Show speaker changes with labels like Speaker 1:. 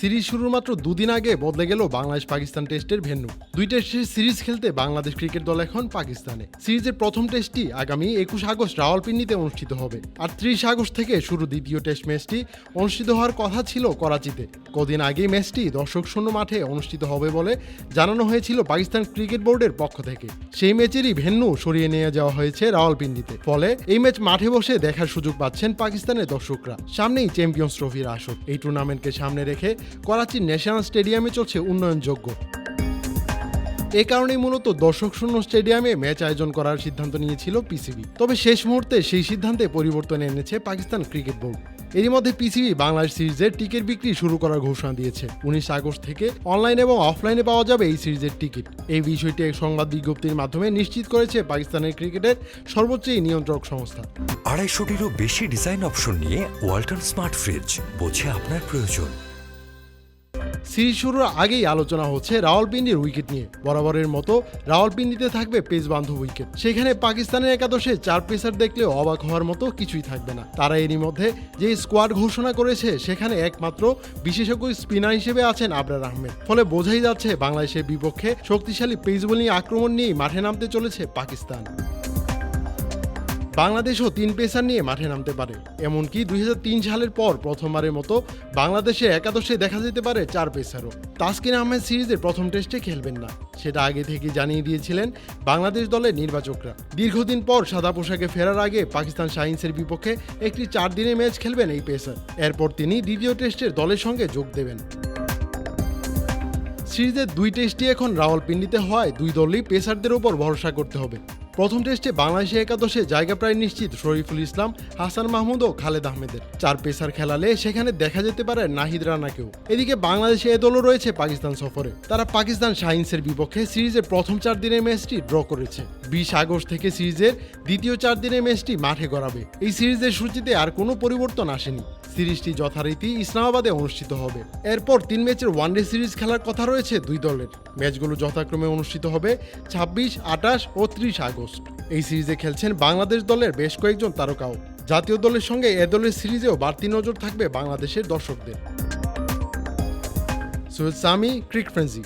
Speaker 1: Series শুরুর মাত্র দুদিন আগে বদলে গেল বাংলাদেশ পাকিস্তান টেস্টের ভেন্যু। দুই টেস্টের সিরিজ খেলতে বাংলাদেশ ক্রিকেট দল এখন পাকিস্তানে। সিরিজের প্রথম টেস্টটি আগামী একুশ আগস্ট রাওয়ালপিন্ডিতে অনুষ্ঠিত হবে। আর ত্রিশ আগস্ট থেকে শুরু দ্বিতীয় টেস্ট ম্যাচটি অনুষ্ঠিত হওয়ার কথা ছিল করাচিতে। কদিন আগেই ম্যাচটি দর্শক শূন্য মাঠে অনুষ্ঠিত হবে বলে জানানো হয়েছিল পাকিস্তান ক্রিকেট বোর্ডের পক্ষ থেকে। সেই ম্যাচেরই ভেন্যু সরিয়ে নিয়ে যাওয়া হয়েছে রাওয়ালপিন্ডিতে। ফলে এই ম্যাচ মাঠে বসে দেখার সুযোগ পাচ্ছেন পাকিস্তানের দর্শকরা। সামনেই চ্যাম্পিয়ন্স ট্রফির আসর। এই টুর্নামেন্টকে সামনে রেখে করাচির ন্যাশনাল স্টেডিয়ামে চলছে উন্নয়নযোগ্য। এ কারণেই মূলত দর্শক শূন্য স্টেডিয়ামে ম্যাচ আয়োজন করার সিদ্ধান্ত নিয়েছিল পিসিবি। তবে শেষ মুহূর্তে সেই সিদ্ধান্তে পরিবর্তন এনেছে পাকিস্তান ক্রিকেট বোর্ড। এরই মধ্যে পিসিবি বাংলাদেশ সিরিজের টিকিট বিক্রি শুরু করার ঘোষণা দিয়েছে। উনিশ আগস্ট থেকে অনলাইন এবং অফলাইনে পাওয়া যাবে এই সিরিজের টিকিট। এই বিষয়টি এক সংবাদ বিজ্ঞপ্তির মাধ্যমে নিশ্চিত করেছে পাকিস্তানের ক্রিকেটের সর্বোচ্চ নিয়ন্ত্রক সংস্থা।
Speaker 2: আড়াইশোটিরও বেশি ডিজাইন অপশন নিয়ে ওয়ালটন স্মার্ট ফ্রিজ বোঝে আপনার প্রয়োজন।
Speaker 1: সিরিজ শুরুর আগেই আলোচনা হচ্ছে রাওয়ালপিন্ডির উইকেট নিয়ে। বরাবরের মতো রাওয়ালপিন্ডিতে থাকবে পেস বান্ধব উইকেট। সেখানে পাকিস্তানের একাদশে চার পেসার দেখলে অবাক হওয়ার মতো কিছুই থাকবে না। তারা এরই মধ্যে যে স্কোয়াড ঘোষণা করেছে, সেখানে একমাত্র বিশেষজ্ঞ স্পিনার হিসেবে আছেন আবরার আহমেদ। ফলে বোঝাই যাচ্ছে, বাংলাদেশের বিপক্ষে শক্তিশালী পেস বোলিং আক্রমণ নিয়েই মাঠে নামতে চলেছে পাকিস্তান। বাংলাদেশও তিন পেসার নিয়ে মাঠে নামতে পারে। এমনকি দুই হাজার তিন সালের পর প্রথমবারের মতো বাংলাদেশে একাদশে দেখা যেতে পারে চার পেসারও। তাসকিন আহমেদ সিরিজের প্রথম টেস্টে খেলবেন না। সেটা আগে থেকে জানিয়ে দিয়েছিলেন বাংলাদেশ দলের নির্বাচকরা। দীর্ঘদিন পর সাদা পোশাকে ফেরার আগে পাকিস্তান শাহিন্সের বিপক্ষে একটি চার দিনের ম্যাচ খেলবেন এই পেসার। এরপর তিনি দ্বিতীয় টেস্টের দলের সঙ্গে যোগ দেবেন। সিরিজের দুই টেস্টই এখন রাওয়ালপিন্ডিতে হয় দুই দলই পেসারদের উপর ভরসা করতে হবে। প্রথম টেস্টে বাংলাদেশে একাদশে জায়গা প্রায় নিশ্চিত, শরীফুল ইসলাম, হাসান মাহমুদ ও খালেদ আহমেদের। চার পেসার খেলালে সেখানে দেখা যেতে পারে নাহিদ রানাকেও। এদিকে বাংলাদেশে এ দলও রয়েছে পাকিস্তান সফরে। তারা পাকিস্তান শাহিন্সের বিপক্ষে সিরিজের প্রথম চার দিনের ম্যাচটি ড্র করেছে। বিশ আগস্ট থেকে সিরিজের দ্বিতীয় চার দিনের ম্যাচটি মাঠে গড়াবে। এই সিরিজের সূচিতে আর কোনো পরিবর্তন আসেনি। সিরিজটি যথারীতি ইসলামাবাদে অনুষ্ঠিত হবে। এরপর তিন ম্যাচের ওয়ানডে সিরিজ খেলার কথা রয়েছে দুই দলের। ম্যাচগুলো যথাক্রমে অনুষ্ঠিত হবে ছাব্বিশ আটাশ ও ত্রিশ আগস্ট। এই সিরিজে খেলছেন বাংলাদেশ দলের বেশ কয়েকজন তারকাও। জাতীয় দলের সঙ্গে এ দলের সিরিজেও বাড়তি নজর থাকবে বাংলাদেশের দর্শকদের। সৈয়দ সামি, ক্রিক ফ্রেন্সি।